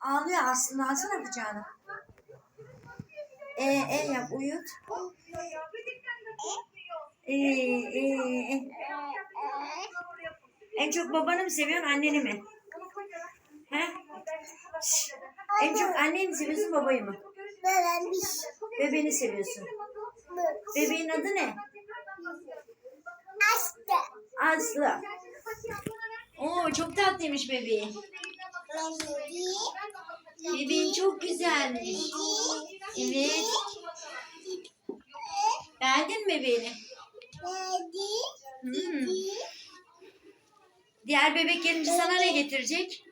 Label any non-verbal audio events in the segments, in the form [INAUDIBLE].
Ağlıyor aslında. Alsana kucağına. Ee, el yap uyut. Ee, ee, ee. En çok babanı mı seviyorsun anneni mi? He? En çok anneyi mi seviyorsun babayı mı? Beğenmiş. Bebeğini seviyorsun. Bebeğin adı ne? Açtı. Aslı. Oo çok tatlıymış bebeğin. Bebeğin çok güzelmiş. Evet. Beğendin mi bebeğini? Hmm. Diğer bebek gelince sana ne getirecek?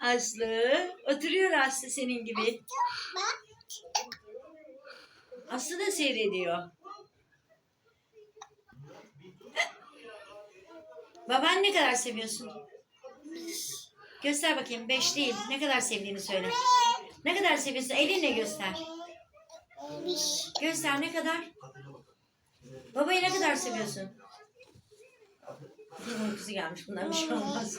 Aslı. Oturuyor Aslı senin gibi. Aslı da seyrediyor. Baban ne kadar seviyorsun? Göster bakayım. Beş değil. Ne kadar sevdiğini söyle. Ne kadar seviyorsun? Elinle göster. Göster ne kadar? Babayı ne kadar seviyorsun? Bir uykusu gelmiş. Bundan bir şey olmaz.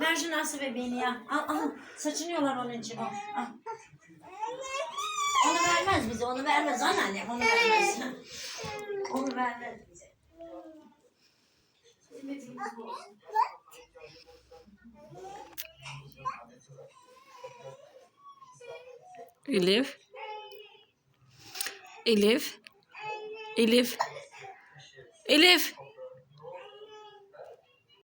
Ver şu Aslı bebeğini ya. Al al. Saçını yolar onun için. Al. al. Onu vermez bize. Onu vermez. Anneanne onu vermez. [LAUGHS] Onu vermez. Elif. Elif. Elif. Elif.